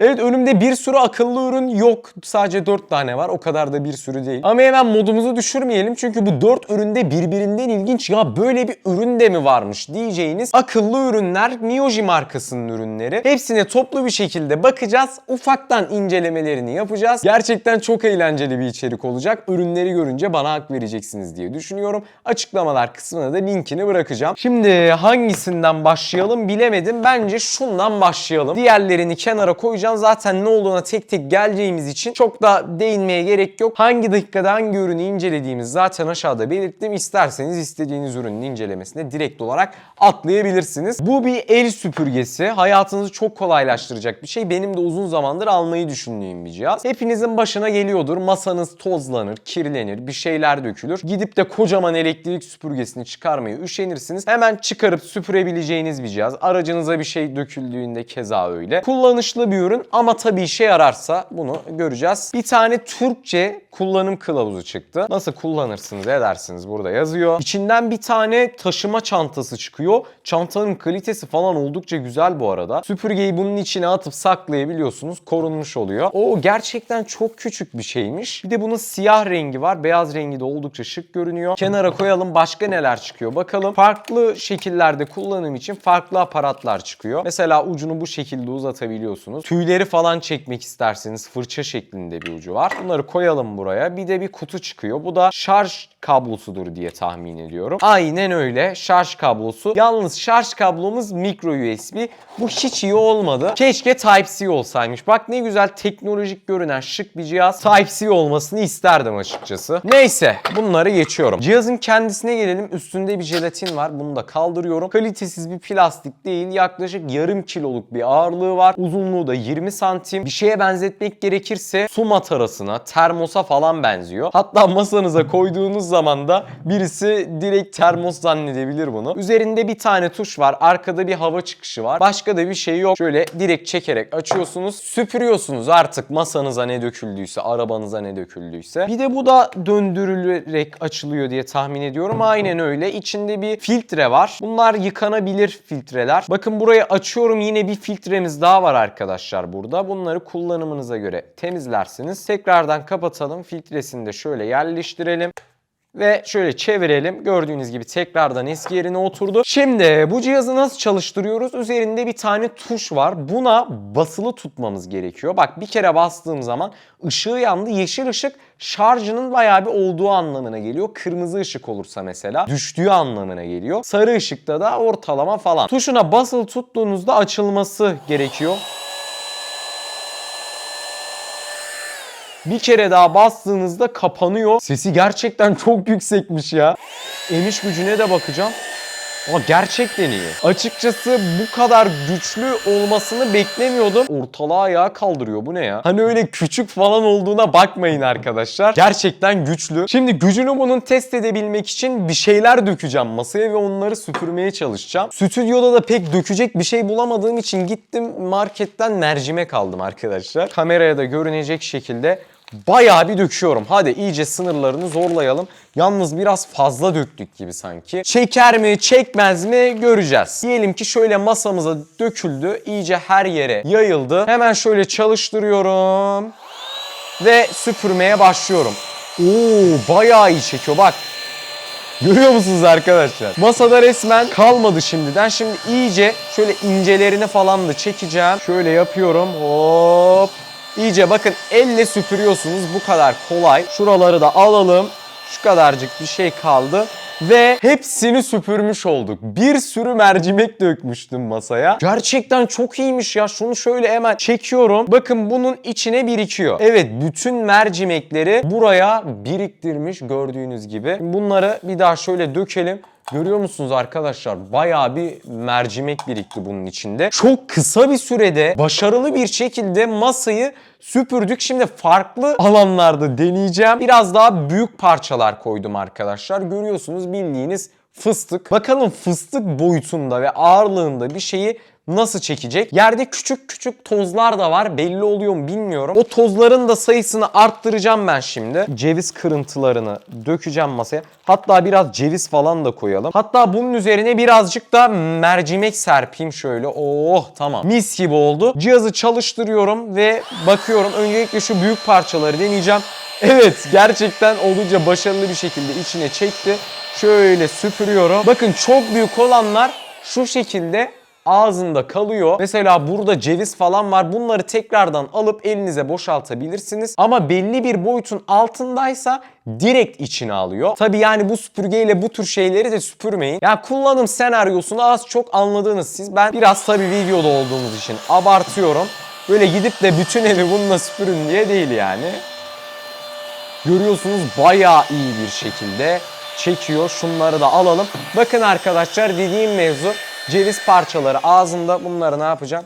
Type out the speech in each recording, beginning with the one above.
Evet önümde bir sürü akıllı ürün yok. Sadece 4 tane var. O kadar da bir sürü değil. Ama hemen modumuzu düşürmeyelim. Çünkü bu 4 üründe birbirinden ilginç. Ya böyle bir ürün de mi varmış diyeceğiniz akıllı ürünler. Mioji markasının ürünleri. Hepsine toplu bir şekilde bakacağız. Ufaktan incelemelerini yapacağız. Gerçekten çok eğlenceli bir içerik olacak. Ürünleri görünce bana hak vereceksiniz diye düşünüyorum. Açıklamalar kısmına da linkini bırakacağım. Şimdi hangisinden başlayalım bilemedim. Bence şundan başlayalım. Diğerlerini kenara koyacağım. Zaten ne olduğuna tek tek geleceğimiz için çok da değinmeye gerek yok. Hangi dakikada hangi ürünü incelediğimiz zaten aşağıda belirttim. İsterseniz istediğiniz ürünün incelemesine direkt olarak atlayabilirsiniz. Bu bir el süpürgesi. Hayatınızı çok kolaylaştıracak bir şey. Benim de uzun zamandır almayı düşündüğüm bir cihaz. Hepinizin başına geliyordur. Masanız tozlanır, kirlenir, bir şeyler dökülür. Gidip de kocaman elektrik süpürgesini çıkarmaya üşenirsiniz. Hemen çıkarıp süpürebileceğiniz bir cihaz. Aracınıza bir şey döküldüğünde keza öyle. Kullanışlı bir ürün ama tabii işe yararsa bunu göreceğiz. Bir tane Türkçe kullanım kılavuzu çıktı. Nasıl kullanırsınız edersiniz burada yazıyor. İçinden bir tane taşıma çantası çıkıyor. Çantanın kalitesi falan oldukça güzel bu arada. Süpürgeyi bunun içine atıp saklayabiliyorsunuz. Korunmuş oluyor. O gerçekten çok küçük bir şeymiş. Bir de bunun siyah rengi var. Beyaz rengi de oldukça şık görünüyor. Kenara koyalım başka neler çıkıyor bakalım. Farklı şekillerde kullanım için farklı aparatlar çıkıyor. Mesela ucunu bu şekilde uzatabiliyorsunuz. Tüyleri falan çekmek isterseniz fırça şeklinde bir ucu var. Bunları koyalım buraya. Bir de bir kutu çıkıyor. Bu da şarj kablosudur diye tahmin ediyorum. Aynen öyle. Şarj kablosu. Yalnız şarj kablomuz micro USB. Bu hiç iyi olmadı. Keşke Type-C olsaymış. Bak ne güzel teknolojik görünen şık bir cihaz. Type-C olmasını isterdim açıkçası. Neyse bunları geçiyorum. Cihazın kendisine gelelim. Üstünde bir jelatin var. Bunu da kaldırıyorum. Kalitesiz bir plastik değil. Yaklaşık yarım kiloluk bir ağırlığı var. Uzunluğu da 20 santim. Bir şeye benzetmek gerekirse su matarasına, termosa falan benziyor. Hatta masanıza koyduğunuz zaman da birisi direkt termos zannedebilir bunu. Üzerinde bir tane tuş var. Arkada bir hava çıkışı var. Başka da bir şey yok. Şöyle direkt çekerek açıyorsunuz. Süpürüyorsunuz artık masanıza ne döküldüyse, arabanıza ne döküldüyse. Bir de bu da döndürülerek açılıyor diye tahmin ediyorum. Aynen öyle. İçinde bir filtre var. Bunlar yıkanabilir filtreler. Bakın burayı açıyorum. Yine bir filtremiz daha var arkadaşlar burada. Bunları kullanımınıza göre temizlersiniz. Tekrardan kapatalım. Filtresini de şöyle yerleştirelim. Ve şöyle çevirelim. Gördüğünüz gibi tekrardan eski yerine oturdu. Şimdi bu cihazı nasıl çalıştırıyoruz? Üzerinde bir tane tuş var. Buna basılı tutmamız gerekiyor. Bak bir kere bastığım zaman ışığı yandı. Yeşil ışık şarjının bayağı bir olduğu anlamına geliyor. Kırmızı ışık olursa mesela düştüğü anlamına geliyor. Sarı ışıkta da ortalama falan. Tuşuna basılı tuttuğunuzda açılması gerekiyor. Bir kere daha bastığınızda kapanıyor. Sesi gerçekten çok yüksekmiş ya. Emiş gücüne de bakacağım. Ama gerçekten iyi. Açıkçası bu kadar güçlü olmasını beklemiyordum. Ortalığı ayağa kaldırıyor. Bu ne ya? Hani öyle küçük falan olduğuna bakmayın arkadaşlar. Gerçekten güçlü. Şimdi gücünü bunun test edebilmek için bir şeyler dökeceğim masaya ve onları süpürmeye çalışacağım. Stüdyoda da pek dökecek bir şey bulamadığım için gittim marketten mercimek aldım arkadaşlar. Kameraya da görünecek şekilde Bayağı bir döküyorum. Hadi iyice sınırlarını zorlayalım. Yalnız biraz fazla döktük gibi sanki. Çeker mi çekmez mi göreceğiz. Diyelim ki şöyle masamıza döküldü. İyice her yere yayıldı. Hemen şöyle çalıştırıyorum. Ve süpürmeye başlıyorum. Oo bayağı iyi çekiyor bak. Görüyor musunuz arkadaşlar? Masada resmen kalmadı şimdiden. Şimdi iyice şöyle incelerini falan da çekeceğim. Şöyle yapıyorum. Hop. İyice bakın elle süpürüyorsunuz. Bu kadar kolay. Şuraları da alalım. Şu kadarcık bir şey kaldı. Ve hepsini süpürmüş olduk. Bir sürü mercimek dökmüştüm masaya. Gerçekten çok iyiymiş ya. Şunu şöyle hemen çekiyorum. Bakın bunun içine birikiyor. Evet bütün mercimekleri buraya biriktirmiş gördüğünüz gibi. Bunları bir daha şöyle dökelim. Görüyor musunuz arkadaşlar? Bayağı bir mercimek birikti bunun içinde. Çok kısa bir sürede başarılı bir şekilde masayı süpürdük. Şimdi farklı alanlarda deneyeceğim. Biraz daha büyük parçalar koydum arkadaşlar. Görüyorsunuz bildiğiniz fıstık. Bakalım fıstık boyutunda ve ağırlığında bir şeyi nasıl çekecek? Yerde küçük küçük tozlar da var. Belli oluyor mu bilmiyorum. O tozların da sayısını arttıracağım ben şimdi. Ceviz kırıntılarını dökeceğim masaya. Hatta biraz ceviz falan da koyalım. Hatta bunun üzerine birazcık da mercimek serpeyim şöyle. Oh tamam. Mis gibi oldu. Cihazı çalıştırıyorum ve bakıyorum. Öncelikle şu büyük parçaları deneyeceğim. Evet gerçekten oldukça başarılı bir şekilde içine çekti. Şöyle süpürüyorum. Bakın çok büyük olanlar şu şekilde ağzında kalıyor. Mesela burada ceviz falan var. Bunları tekrardan alıp elinize boşaltabilirsiniz. Ama belli bir boyutun altındaysa direkt içine alıyor. Tabi yani bu süpürgeyle bu tür şeyleri de süpürmeyin. Ya kullanım senaryosunu az çok anladınız siz. Ben biraz tabi videoda olduğumuz için abartıyorum. Böyle gidip de bütün evi bununla süpürün diye değil yani. Görüyorsunuz bayağı iyi bir şekilde çekiyor. Şunları da alalım. Bakın arkadaşlar dediğim mevzu ceviz parçaları ağzında bunları ne yapacağım?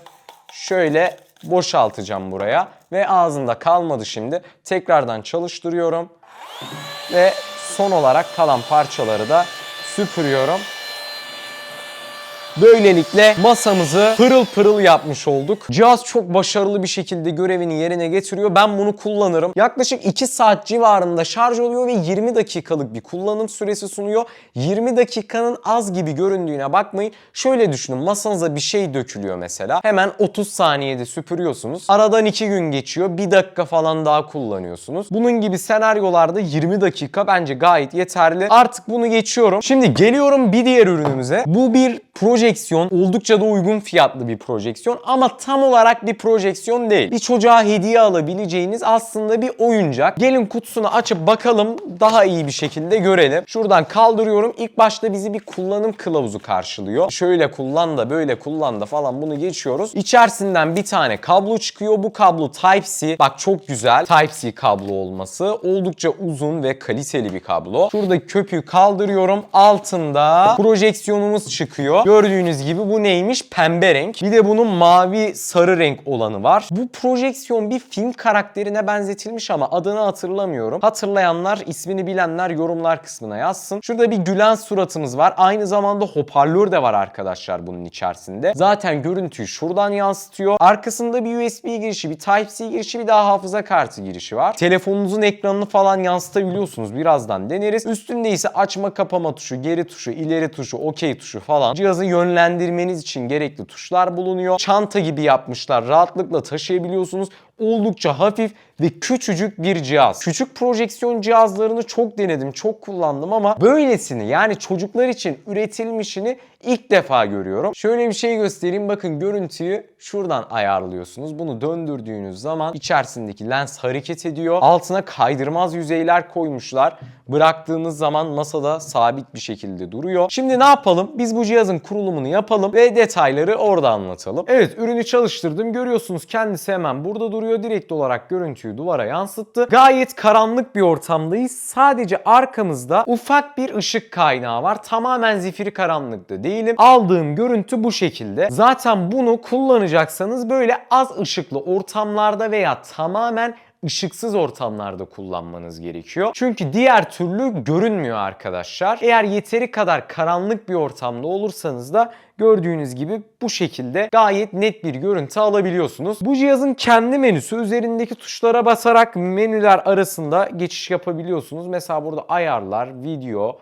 Şöyle boşaltacağım buraya ve ağzında kalmadı şimdi. Tekrardan çalıştırıyorum ve son olarak kalan parçaları da süpürüyorum. Böylelikle masamızı pırıl pırıl yapmış olduk. Cihaz çok başarılı bir şekilde görevini yerine getiriyor. Ben bunu kullanırım. Yaklaşık 2 saat civarında şarj oluyor ve 20 dakikalık bir kullanım süresi sunuyor. 20 dakikanın az gibi göründüğüne bakmayın. Şöyle düşünün masanıza bir şey dökülüyor mesela. Hemen 30 saniyede süpürüyorsunuz. Aradan 2 gün geçiyor. 1 dakika falan daha kullanıyorsunuz. Bunun gibi senaryolarda 20 dakika bence gayet yeterli. Artık bunu geçiyorum. Şimdi geliyorum bir diğer ürünümüze. Bu bir projeksiyon. Oldukça da uygun fiyatlı bir projeksiyon ama tam olarak bir projeksiyon değil. Bir çocuğa hediye alabileceğiniz aslında bir oyuncak. Gelin kutusunu açıp bakalım daha iyi bir şekilde görelim. Şuradan kaldırıyorum. İlk başta bizi bir kullanım kılavuzu karşılıyor. Şöyle kullan da böyle kullan da falan bunu geçiyoruz. İçerisinden bir tane kablo çıkıyor. Bu kablo Type-C. Bak çok güzel Type-C kablo olması. Oldukça uzun ve kaliteli bir kablo. Şurada köpüğü kaldırıyorum. Altında projeksiyonumuz çıkıyor. Gördüğünüz gibi bu neymiş? Pembe renk. Bir de bunun mavi sarı renk olanı var. Bu projeksiyon bir film karakterine benzetilmiş ama adını hatırlamıyorum. Hatırlayanlar, ismini bilenler yorumlar kısmına yazsın. Şurada bir gülen suratımız var. Aynı zamanda hoparlör de var arkadaşlar bunun içerisinde. Zaten görüntüyü şuradan yansıtıyor. Arkasında bir USB girişi, bir Type-C girişi, bir daha hafıza kartı girişi var. Telefonunuzun ekranını falan yansıtabiliyorsunuz. Birazdan deneriz. Üstünde ise açma kapama tuşu, geri tuşu, ileri tuşu, OK tuşu falan. Cihazı yönlendirmeniz için gerekli tuşlar bulunuyor. Çanta gibi yapmışlar. Rahatlıkla taşıyabiliyorsunuz. Oldukça hafif ve küçücük bir cihaz. Küçük projeksiyon cihazlarını çok denedim, çok kullandım ama böylesini yani çocuklar için üretilmişini ilk defa görüyorum. Şöyle bir şey göstereyim. Bakın görüntüyü şuradan ayarlıyorsunuz. Bunu döndürdüğünüz zaman içerisindeki lens hareket ediyor. Altına kaydırmaz yüzeyler koymuşlar. Bıraktığınız zaman masada sabit bir şekilde duruyor. Şimdi ne yapalım? Biz bu cihazın kurulumunu yapalım ve detayları orada anlatalım. Evet ürünü çalıştırdım. Görüyorsunuz kendisi hemen burada duruyor. Direkt olarak görüntüyü duvara yansıttı. Gayet karanlık bir ortamdayız. Sadece arkamızda ufak bir ışık kaynağı var. Tamamen zifiri karanlıkta değilim. Aldığım görüntü bu şekilde. Zaten bunu kullanacaksanız böyle az ışıklı ortamlarda veya tamamen ışıksız ortamlarda kullanmanız gerekiyor. Çünkü diğer türlü görünmüyor arkadaşlar. Eğer yeteri kadar karanlık bir ortamda olursanız da gördüğünüz gibi bu şekilde gayet net bir görüntü alabiliyorsunuz. Bu cihazın kendi menüsü üzerindeki tuşlara basarak menüler arasında geçiş yapabiliyorsunuz. Mesela burada ayarlar, video,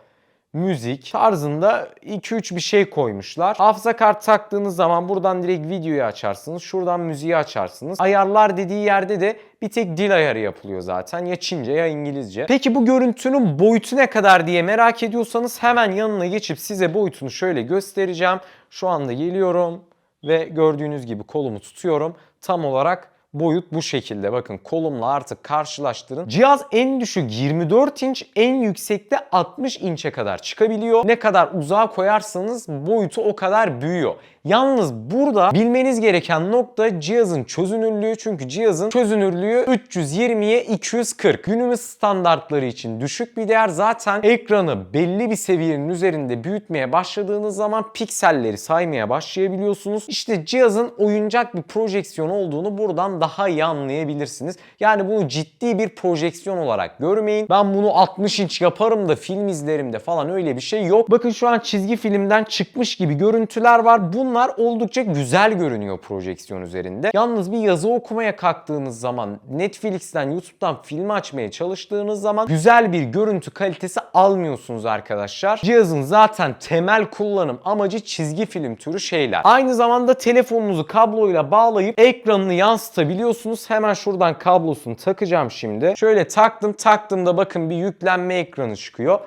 müzik tarzında 2-3 bir şey koymuşlar. Hafıza kart taktığınız zaman buradan direkt videoyu açarsınız. Şuradan müziği açarsınız. Ayarlar dediği yerde de bir tek dil ayarı yapılıyor zaten. Ya Çince ya İngilizce. Peki bu görüntünün boyutu ne kadar diye merak ediyorsanız hemen yanına geçip size boyutunu şöyle göstereceğim. Şu anda geliyorum ve gördüğünüz gibi kolumu tutuyorum. Tam olarak boyut bu şekilde. Bakın kolumla artık karşılaştırın. Cihaz en düşük 24 inç, en yüksekte 60 inçe kadar çıkabiliyor. Ne kadar uzağa koyarsanız boyutu o kadar büyüyor. Yalnız burada bilmeniz gereken nokta cihazın çözünürlüğü. Çünkü cihazın çözünürlüğü 320'ye 240. Günümüz standartları için düşük bir değer. Zaten ekranı belli bir seviyenin üzerinde büyütmeye başladığınız zaman pikselleri saymaya başlayabiliyorsunuz. İşte cihazın oyuncak bir projeksiyon olduğunu buradan daha iyi anlayabilirsiniz. Yani bunu ciddi bir projeksiyon olarak görmeyin. Ben bunu 60 inç yaparım da film izlerim de falan öyle bir şey yok. Bakın şu an çizgi filmden çıkmış gibi görüntüler var. Bunlar Bunlar oldukça güzel görünüyor projeksiyon üzerinde. Yalnız bir yazı okumaya kalktığınız zaman Netflix'ten, YouTube'dan film açmaya çalıştığınız zaman güzel bir görüntü kalitesi almıyorsunuz arkadaşlar. Cihazın zaten temel kullanım amacı çizgi film türü şeyler. Aynı zamanda telefonunuzu kabloyla bağlayıp ekranını yansıtabiliyorsunuz. Hemen şuradan kablosunu takacağım şimdi. Şöyle taktım taktığımda bakın bir yüklenme ekranı çıkıyor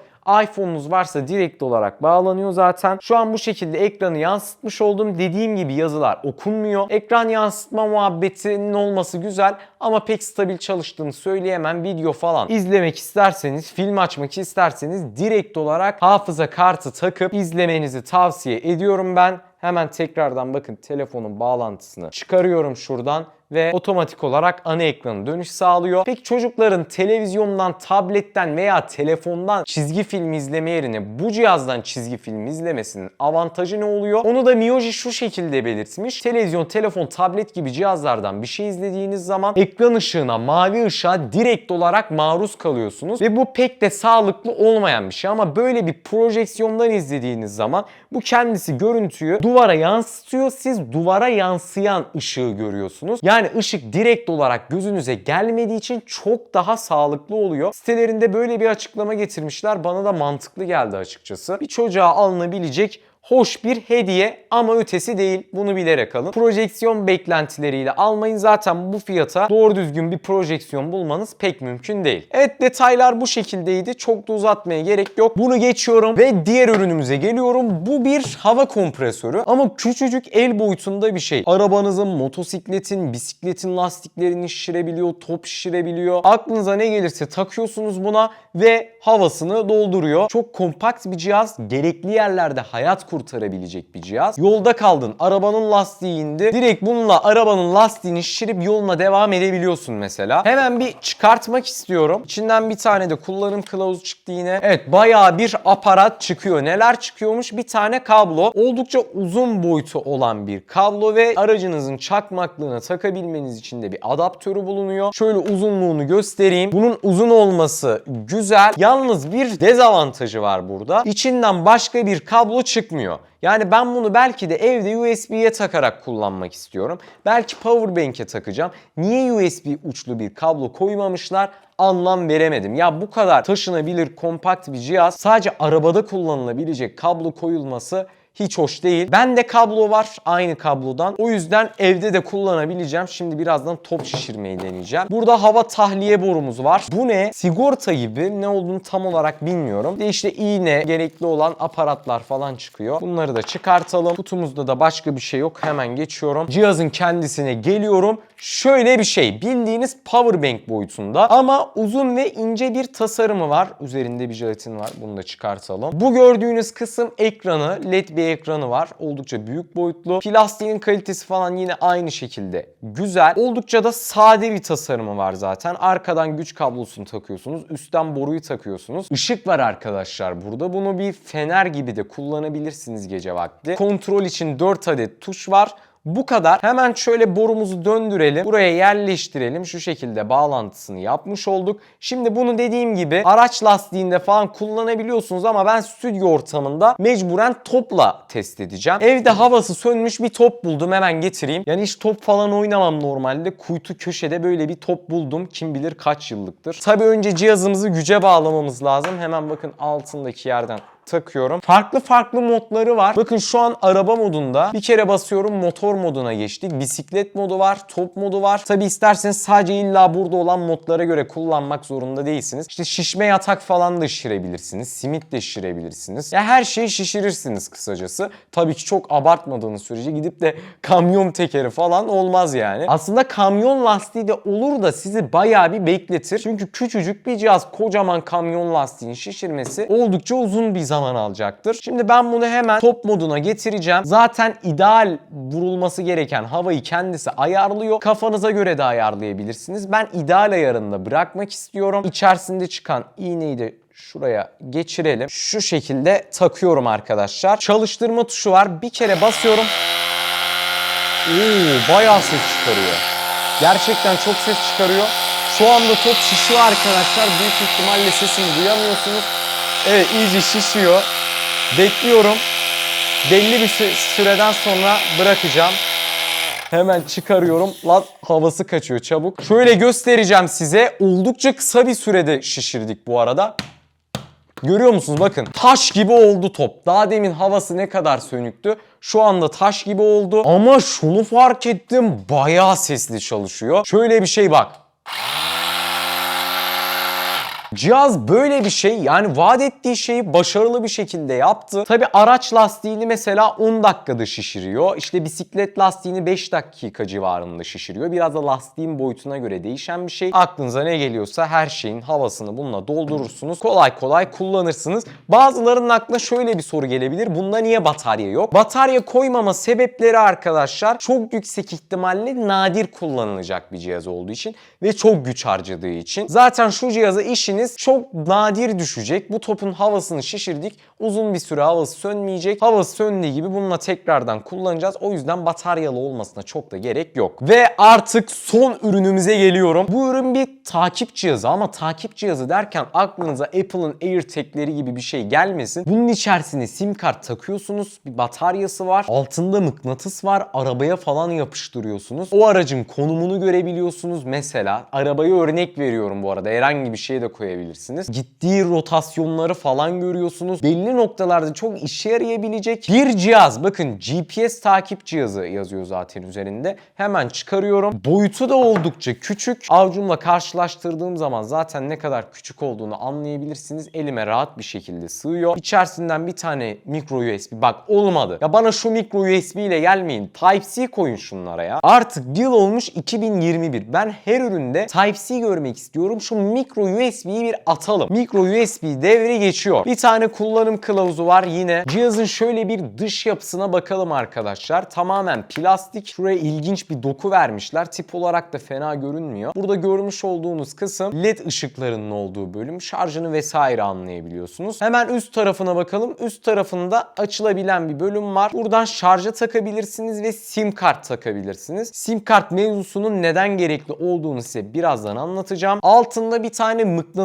iPhone'unuz varsa direkt olarak bağlanıyor zaten. Şu an bu şekilde ekranı yansıtmış oldum. Dediğim gibi yazılar okunmuyor. Ekran yansıtma muhabbetinin olması güzel ama pek stabil çalıştığını söyleyemem. Video falan izlemek isterseniz, film açmak isterseniz direkt olarak hafıza kartı takıp izlemenizi tavsiye ediyorum ben. Hemen tekrardan bakın telefonun bağlantısını çıkarıyorum şuradan ve otomatik olarak ana ekranı dönüş sağlıyor. Peki çocukların televizyondan, tabletten veya telefondan çizgi film izleme yerine bu cihazdan çizgi film izlemesinin avantajı ne oluyor? Onu da Miyoji şu şekilde belirtmiş. Televizyon, telefon, tablet gibi cihazlardan bir şey izlediğiniz zaman ekran ışığına, mavi ışığa direkt olarak maruz kalıyorsunuz ve bu pek de sağlıklı olmayan bir şey ama böyle bir projeksiyondan izlediğiniz zaman bu kendisi görüntüyü duvara yansıtıyor. Siz duvara yansıyan ışığı görüyorsunuz. Yani ışık direkt olarak gözünüze gelmediği için çok daha sağlıklı oluyor. Sitelerinde böyle bir açıklama getirmişler. Bana da mantıklı geldi açıkçası. Bir çocuğa alınabilecek hoş bir hediye ama ötesi değil. Bunu bilerek alın. Projeksiyon beklentileriyle almayın. Zaten bu fiyata doğru düzgün bir projeksiyon bulmanız pek mümkün değil. Evet detaylar bu şekildeydi. Çok da uzatmaya gerek yok. Bunu geçiyorum ve diğer ürünümüze geliyorum. Bu bir hava kompresörü ama küçücük el boyutunda bir şey. Arabanızın, motosikletin, bisikletin lastiklerini şişirebiliyor, top şişirebiliyor. Aklınıza ne gelirse takıyorsunuz buna ve havasını dolduruyor. Çok kompakt bir cihaz. Gerekli yerlerde hayat kurtarabilecek bir cihaz. Yolda kaldın, arabanın lastiği indi. Direkt bununla arabanın lastiğini şişirip yoluna devam edebiliyorsun mesela. Hemen bir çıkartmak istiyorum. İçinden bir tane de kullanım kılavuzu çıktı yine. Evet bayağı bir aparat çıkıyor. Neler çıkıyormuş? Bir tane kablo. Oldukça uzun boyutu olan bir kablo ve aracınızın çakmaklığına takabilmeniz için de bir adaptörü bulunuyor. Şöyle uzunluğunu göstereyim. Bunun uzun olması güzel. Yalnız bir dezavantajı var burada. İçinden başka bir kablo çıkmıyor. Yani ben bunu belki de evde USB'ye takarak kullanmak istiyorum. Belki powerbank'e takacağım. Niye USB uçlu bir kablo koymamışlar? Anlam veremedim. Ya bu kadar taşınabilir kompakt bir cihaz sadece arabada kullanılabilecek kablo koyulması hiç hoş değil. Bende kablo var aynı kablodan. O yüzden evde de kullanabileceğim. Şimdi birazdan top şişirmeyi deneyeceğim. Burada hava tahliye borumuz var. Bu ne? Sigorta gibi. Ne olduğunu tam olarak bilmiyorum. De işte iğne, gerekli olan aparatlar falan çıkıyor. Bunları da çıkartalım. Kutumuzda da başka bir şey yok. Hemen geçiyorum. Cihazın kendisine geliyorum. Şöyle bir şey. Bildiğiniz powerbank boyutunda ama uzun ve ince bir tasarımı var. Üzerinde bir jelatin var. Bunu da çıkartalım. Bu gördüğünüz kısım ekranı. LED bir ekranı var. Oldukça büyük boyutlu. Plastiğin kalitesi falan yine aynı şekilde güzel. Oldukça da sade bir tasarımı var zaten. Arkadan güç kablosunu takıyorsunuz. Üstten boruyu takıyorsunuz. Işık var arkadaşlar burada. Bunu bir fener gibi de kullanabilirsiniz gece vakti. Kontrol için 4 adet tuş var. Bu kadar. Hemen şöyle borumuzu döndürelim. Buraya yerleştirelim. Şu şekilde bağlantısını yapmış olduk. Şimdi bunu dediğim gibi araç lastiğinde falan kullanabiliyorsunuz ama ben stüdyo ortamında mecburen topla test edeceğim. Evde havası sönmüş bir top buldum. Hemen getireyim. Yani hiç top falan oynamam normalde. Kuytu köşede böyle bir top buldum. Kim bilir kaç yıllıktır. Tabii önce cihazımızı güce bağlamamız lazım. Hemen bakın altındaki yerden takıyorum. Farklı farklı modları var. Bakın şu an araba modunda. Bir kere basıyorum motor moduna geçtik. Bisiklet modu var, top modu var. Tabi isterseniz sadece illa burada olan modlara göre kullanmak zorunda değilsiniz. İşte şişme yatak falan da şişirebilirsiniz. Simit de şişirebilirsiniz. Ya her şeyi şişirirsiniz kısacası. Tabii ki çok abartmadığınız sürece gidip de kamyon tekeri falan olmaz yani. Aslında kamyon lastiği de olur da sizi bayağı bir bekletir. Çünkü küçücük bir cihaz kocaman kamyon lastiğini şişirmesi oldukça uzun bir zaman zaman alacaktır. Şimdi ben bunu hemen top moduna getireceğim. Zaten ideal vurulması gereken havayı kendisi ayarlıyor. Kafanıza göre de ayarlayabilirsiniz. Ben ideal ayarında bırakmak istiyorum. İçerisinde çıkan iğneyi de şuraya geçirelim. Şu şekilde takıyorum arkadaşlar. Çalıştırma tuşu var. Bir kere basıyorum. Oo, bayağı ses çıkarıyor. Gerçekten çok ses çıkarıyor. Şu anda top şişiyor arkadaşlar. Büyük ihtimalle sesini duyamıyorsunuz. Evet iyice şişiyor. Bekliyorum. belli bir sü- süreden sonra bırakacağım. Hemen çıkarıyorum. Lan havası kaçıyor çabuk. Şöyle göstereceğim size. Oldukça kısa bir sürede şişirdik bu arada. Görüyor musunuz bakın taş gibi oldu top. Daha demin havası ne kadar sönüktü. Şu anda taş gibi oldu. Ama şunu fark ettim bayağı sesli çalışıyor. Şöyle bir şey bak. Cihaz böyle bir şey yani vaat ettiği şeyi başarılı bir şekilde yaptı. Tabi araç lastiğini mesela 10 dakikada şişiriyor. İşte bisiklet lastiğini 5 dakika civarında şişiriyor. Biraz da lastiğin boyutuna göre değişen bir şey. Aklınıza ne geliyorsa her şeyin havasını bununla doldurursunuz. Kolay kolay kullanırsınız. Bazılarının aklına şöyle bir soru gelebilir. Bunda niye batarya yok? Batarya koymama sebepleri arkadaşlar çok yüksek ihtimalle nadir kullanılacak bir cihaz olduğu için ve çok güç harcadığı için. Zaten şu cihaza işiniz çok nadir düşecek. Bu topun havasını şişirdik. Uzun bir süre havası sönmeyecek. Havası söndüğü gibi bununla tekrardan kullanacağız. O yüzden bataryalı olmasına çok da gerek yok. Ve artık son ürünümüze geliyorum. Bu ürün bir takip cihazı ama takip cihazı derken aklınıza Apple'ın AirTag'leri gibi bir şey gelmesin. Bunun içerisine sim kart takıyorsunuz. Bir bataryası var. Altında mıknatıs var. Arabaya falan yapıştırıyorsunuz. O aracın konumunu görebiliyorsunuz. Mesela arabayı örnek veriyorum bu arada. Herhangi bir şeye de koyabilirsiniz. Gittiği rotasyonları falan görüyorsunuz. Belli noktalarda çok işe yarayabilecek bir cihaz. Bakın GPS takip cihazı yazıyor zaten üzerinde. Hemen çıkarıyorum. Boyutu da oldukça küçük. Avcumla karşılaştırdığım zaman zaten ne kadar küçük olduğunu anlayabilirsiniz. Elime rahat bir şekilde sığıyor. İçerisinden bir tane micro USB. Bak olmadı. Ya bana şu micro USB ile gelmeyin. Type-C koyun şunlara ya. Artık yıl olmuş 2021. Ben her üründe Type-C görmek istiyorum. Şu micro USB'yi bir atalım. Micro USB devri geçiyor. Bir tane kullanım kılavuzu var yine. Cihazın şöyle bir dış yapısına bakalım arkadaşlar. Tamamen plastik. Şuraya ilginç bir doku vermişler. Tip olarak da fena görünmüyor. Burada görmüş olduğunuz kısım led ışıklarının olduğu bölüm. Şarjını vesaire anlayabiliyorsunuz. Hemen üst tarafına bakalım. Üst tarafında açılabilen bir bölüm var. Buradan şarja takabilirsiniz ve sim kart takabilirsiniz. Sim kart mevzusunun neden gerekli olduğunu size birazdan anlatacağım. Altında bir tane mıknatıs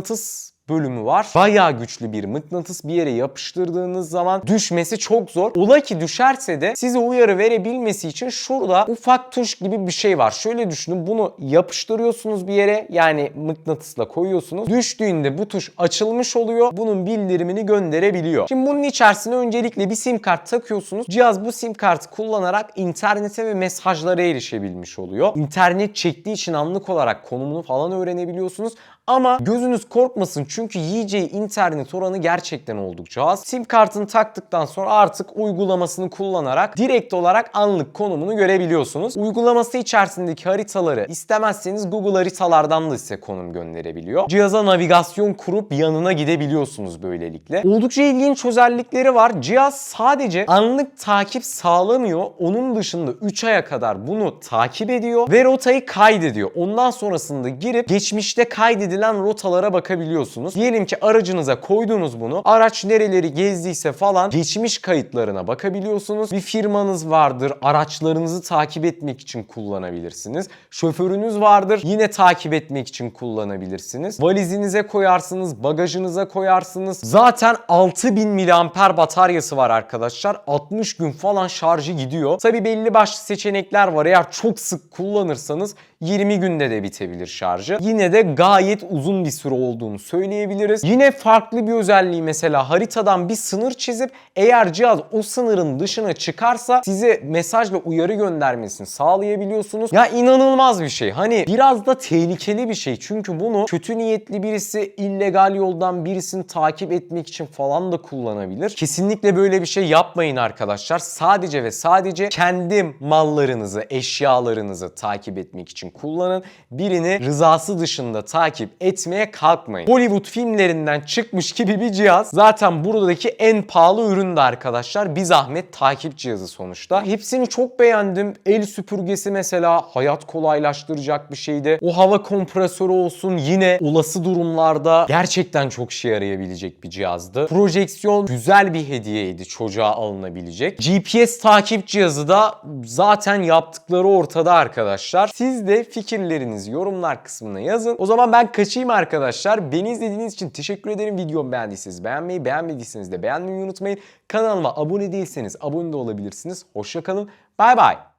bölümü var. Bayağı güçlü bir mıknatıs bir yere yapıştırdığınız zaman düşmesi çok zor. Ola ki düşerse de size uyarı verebilmesi için şurada ufak tuş gibi bir şey var. Şöyle düşünün bunu yapıştırıyorsunuz bir yere yani mıknatısla koyuyorsunuz. Düştüğünde bu tuş açılmış oluyor. Bunun bildirimini gönderebiliyor. Şimdi bunun içerisine öncelikle bir sim kart takıyorsunuz. Cihaz bu sim kartı kullanarak internete ve mesajlara erişebilmiş oluyor. İnternet çektiği için anlık olarak konumunu falan öğrenebiliyorsunuz. Ama gözünüz korkmasın çünkü yiyeceği internet oranı gerçekten oldukça az. Sim kartını taktıktan sonra artık uygulamasını kullanarak direkt olarak anlık konumunu görebiliyorsunuz. Uygulaması içerisindeki haritaları istemezseniz Google haritalardan da size konum gönderebiliyor. Cihaza navigasyon kurup yanına gidebiliyorsunuz böylelikle. Oldukça ilginç özellikleri var. Cihaz sadece anlık takip sağlamıyor. Onun dışında 3 aya kadar bunu takip ediyor ve rotayı kaydediyor. Ondan sonrasında girip geçmişte kaydedilen rotalara bakabiliyorsunuz. Diyelim ki aracınıza koydunuz bunu. Araç nereleri gezdiyse falan geçmiş kayıtlarına bakabiliyorsunuz. Bir firmanız vardır. Araçlarınızı takip etmek için kullanabilirsiniz. Şoförünüz vardır. Yine takip etmek için kullanabilirsiniz. Valizinize koyarsınız, bagajınıza koyarsınız. Zaten 6000 mAh bataryası var arkadaşlar. 60 gün falan şarjı gidiyor. Tabi belli başlı seçenekler var. Eğer çok sık kullanırsanız 20 günde de bitebilir şarjı. Yine de gayet uzun bir süre olduğunu söyleyebiliriz. Yine farklı bir özelliği mesela haritadan bir sınır çizip eğer cihaz o sınırın dışına çıkarsa size mesajla uyarı göndermesini sağlayabiliyorsunuz. Ya inanılmaz bir şey. Hani biraz da tehlikeli bir şey. Çünkü bunu kötü niyetli birisi illegal yoldan birisini takip etmek için falan da kullanabilir. Kesinlikle böyle bir şey yapmayın arkadaşlar. Sadece ve sadece kendi mallarınızı, eşyalarınızı takip etmek için kullanın. Birini rızası dışında takip etmeye kalkmayın. Hollywood filmlerinden çıkmış gibi bir cihaz. Zaten buradaki en pahalı ürün de arkadaşlar. Bir zahmet takip cihazı sonuçta. Hepsini çok beğendim. El süpürgesi mesela hayat kolaylaştıracak bir şeydi. O hava kompresörü olsun yine olası durumlarda gerçekten çok işe yarayabilecek bir cihazdı. Projeksiyon güzel bir hediyeydi çocuğa alınabilecek. GPS takip cihazı da zaten yaptıkları ortada arkadaşlar. Siz de fikirlerinizi yorumlar kısmına yazın. O zaman ben kaçayım arkadaşlar. Beni izlediğiniz için teşekkür ederim. Videomu beğendiyseniz beğenmeyi, beğenmediyseniz de beğenmeyi unutmayın. Kanalıma abone değilseniz abone de olabilirsiniz. Hoşçakalın. Bay bay.